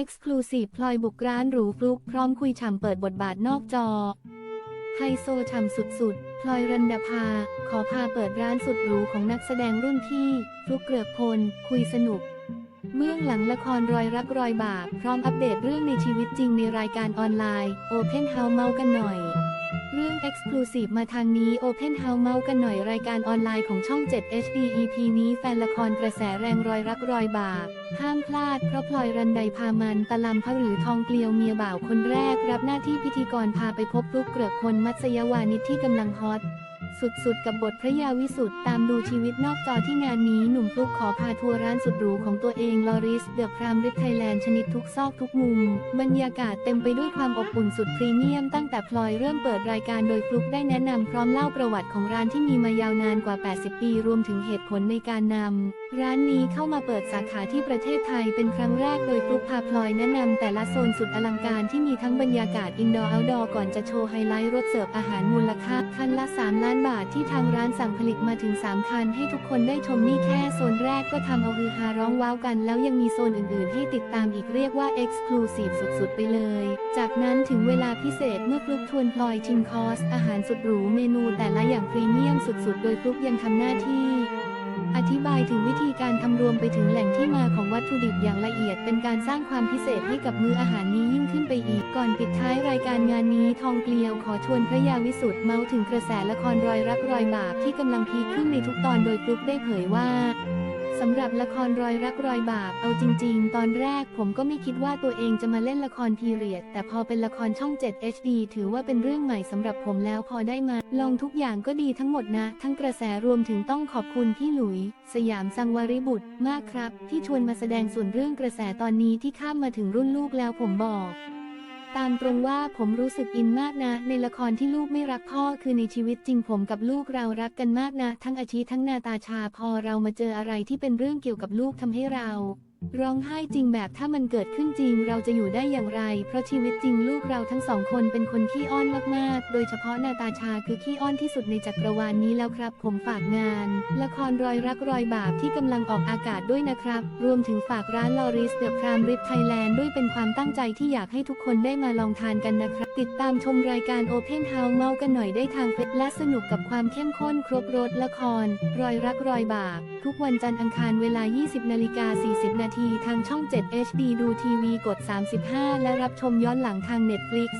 Exclusive พลอยบุกร้านหรูฟลุกพร้อมคุยฉ่ำเปิดบทบาทนอกจอ ไฮโซฉ่ำสุดๆ พลอยรันดาภา ขอพาเปิดร้านสุดหรูของนักแสดงรุ่นพี่ ฟลุกเกลือกพล คุยสนุก เมื่องหลังละครรอยรักรอยบาป พร้อมอัปเดตเรื่องในชีวิตจริงในรายการออนไลน์ Open House เมากันหน่อย เรื่อง Exclusive มาทางนี้ Open House เมากันหน่อยรายการออนไลน์ของช่อง 7 HD EP นี้แฟนละครกระแสแรงรอยรักรอยบาปห้ามพลาด เพราะพลอยรันไดพามันตะลำพะหรือทองเกลียวเมียบ่าวคนแรก รับหน้าที่พิธีกรพาไปพบลูกเกลือกคนมัตสยวานิชที่กำลังฮอต สุดๆ กับบทพระยาวิสุทธ์ตามดูชีวิตนอกจอที่งานนี้หนุ่มฟลุกขอพาทัวร์ร้านสุดหรูของตัวเองลอริสเดอะพรามริทไทยแลนด์ชนิดทุกซอกทุกมุม บรรยากาศเต็มไปด้วยความอบอุ่นสุดพรีเมียมตั้งแต่พลอยเริ่มเปิดรายการโดยฟลุกได้แนะนำพร้อมเล่าประวัติของร้านที่มีมายาวนานกว่า 80 ปี รวมถึงเหตุผลในการนำร้านนี้เข้ามาเปิดสาขาที่ประเทศไทยเป็นครั้งแรกโดยฟลุกพาพลอยแนะนำแต่ละโซนสุดอลังการที่มีทั้งบรรยากาศอินดอร์เอาท์ดอร์ก่อนจะโชว์ไฮไลท์รถเสิร์ฟอาหารมูลค่าคันละ 3 ล้านบาทที่ทางร้านสั่งผลิตมาถึง 3 คัน ให้ทุกคนได้ชมนี่แค่โซนแรกก็ทำเอาฮือฮาร้องว้าวกัน แล้วยังมีโซนอื่นๆ ให้ติดตามอีกเรียกว่า Exclusive สุดๆ ไปเลย จากนั้นถึงเวลาพิเศษเมื่อฟลุกทวนพลอยชิมคอส อาหารสุดหรูเมนูแต่ละอย่างพรีเมียมสุดๆ โดยฟลุกยังทำหน้าที่ ธิบายถึงวิธีการทำรวมไปถึงแหล่งที่มาของวัตถุดิบอย่างละเอียด เป็นการสร้างความพิเศษให้กับมื้ออาหารนี้ยิ่งขึ้นไปอีก ก่อนปิดท้ายรายการงานนี้ทองเกลียวขอชวนพระยาวิสุทธ์เมาส์ถึงกระแสละครรอยรักรอยบาปที่กำลังพีคขึ้นในทุกตอนโดยกลุกได้เผยว่า สำหรับละครรอยรักรอยบาป เอาจริง ๆ ตอนแรกผมก็ไม่คิดว่าตัวเองจะมาเล่นละครพีเรียด แต่พอเป็นละครช่อง 7 HD ถือว่าเป็นเรื่องใหม่สำหรับผมแล้วพอได้มา ลองทุกอย่างก็ดีทั้งหมดนะ ทั้งกระแสรวมถึงต้องขอบคุณพี่หลุย สยามสังวริบุตรมากครับ ที่ชวนมาแสดงส่วนเรื่องกระแสตอนนี้ที่ข้ามมาถึงรุ่นลูกแล้วผมบอก ตามตรงว่าผมรู้สึกอินมากนะ ในละครที่ลูกไม่รักพ่อคือในชีวิตจริงผมกับลูกเรารักกันมากนะ ทั้งอาชีทั้งนาตาชาพอเรามาเจออะไรที่เป็นเรื่องเกี่ยวกับลูกทำให้เรา ร้องไห้จริงแบบถ้ามันเกิดขึ้นจริงเราจะอยู่ได้อย่างไร เพราะชีวิตจริงลูกเราทั้งสองคนเป็นคนขี้อ้อนมากๆ โดยเฉพาะนาตาชาคือขี้อ้อนที่สุดในจักรวาลนี้แล้วครับ ผมฝากงาน ละครรอยรักรอยบาปที่กำลังออกอากาศด้วยนะครับ รวมถึงฝากร้านลอริสเดอะพรามริฟไทยแลนด์ด้วยเป็นความตั้งใจที่อยากให้ทุกคนได้มาลองทานกันนะครับ ติดตามชมรายการ Open House เมากันหน่อยได้ทางเฟซและสนุกกับความเข้มข้นครบรถละคร รอยรักรอยบาปทุกวันจันทร์อังคารเวลา 20นาฬิกา40นาทีทางช่อง 7 HD ดูทีวีกด 35 และรับชมย้อนหลังทาง Netflix